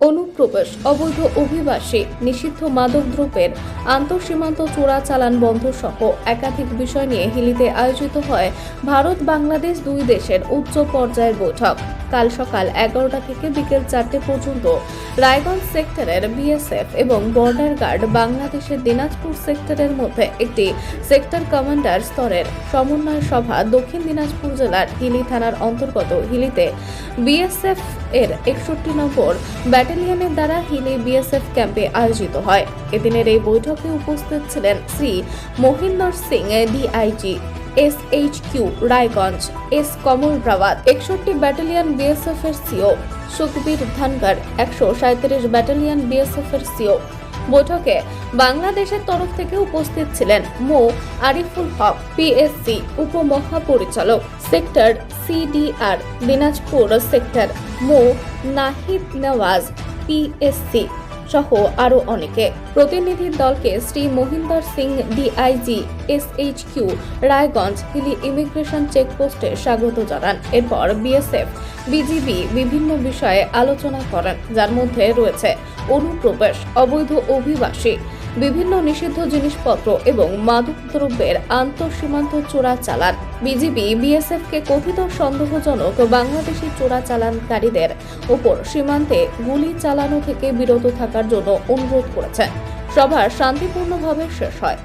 অনুপ্রবেশ, অবৈধ অভিবাসী, নিষিদ্ধ মাদকদ্রব্যের আন্তঃসীমান্ত চোরাচালান বন্ধ সহ একাধিক বিষয় নিয়ে হিলিতে আয়োজিত হয় ভারত বাংলাদেশ দুই দেশের উচ্চ পর্যায়ের বৈঠক। কাল সকাল এগারোটা থেকে বিকেল চারটে পর্যন্ত রায়গঞ্জ সেক্টরের বিএসএফ এবং বর্ডার গার্ড বাংলাদেশের দিনাজপুর সেক্টরের মধ্যে একটি সেক্টর কমান্ডার স্তরের সমন্বয় সভা দক্ষিণ দিনাজপুর জেলার হিলি থানার অন্তর্গত হিলিতে বিএসএফ এর একষট্টি নম্বর ব্যাটালিয়নের দ্বারা হিলি বিএসএফ ক্যাম্পে আয়োজিত হয়। এদিনের এই বৈঠকে উপস্থিত ছিলেন Shri Mahinder Singh DIG S H Q Raiganj, S Kamal Rawat একষট্টি ব্যাটালিয়ন বিএসএফ এর সিও, সুখবীর ধানগর, একশো সাঁত্রিশ ব্যাটালিয়ন বিএসএফ এর সিও। বৈঠকে বাংলাদেশের তরফ থেকে উপস্থিত ছিলেন Md. Ariful Haque, PSC উপমহাপরিচালক sector CDR Dinajpur sector Md. Nahid Nawaz, PSC সহ আরও অনেকে। প্রতিনিধি দলকে Shri Mahinder Singh, DIG S SHQ, Raiganj, Hili immigration চেকপোস্টে স্বাগত জানান। এরপর বিএসএফ, বিজিবি বিভিন্ন বিষয়ে আলোচনা করেন, যার মধ্যে রয়েছে অনুপ্রবেশ, অবৈধ অভিবাসী বিভিন্ন নিষিদ্ধ জিনিসপত্র এবং মাদক দ্রব্যের আন্তঃসীমান্ত চোরা চালান। বিজিবি বিএসএফকে কথিত সন্দেহজনক বাংলাদেশি চোরা চালানকারীদের ওপর সীমান্তে গুলি চালানো থেকে বিরত থাকার জন্য অনুরোধ করেছেন সভা শান্তিপূর্ণভাবে শেষ হয়।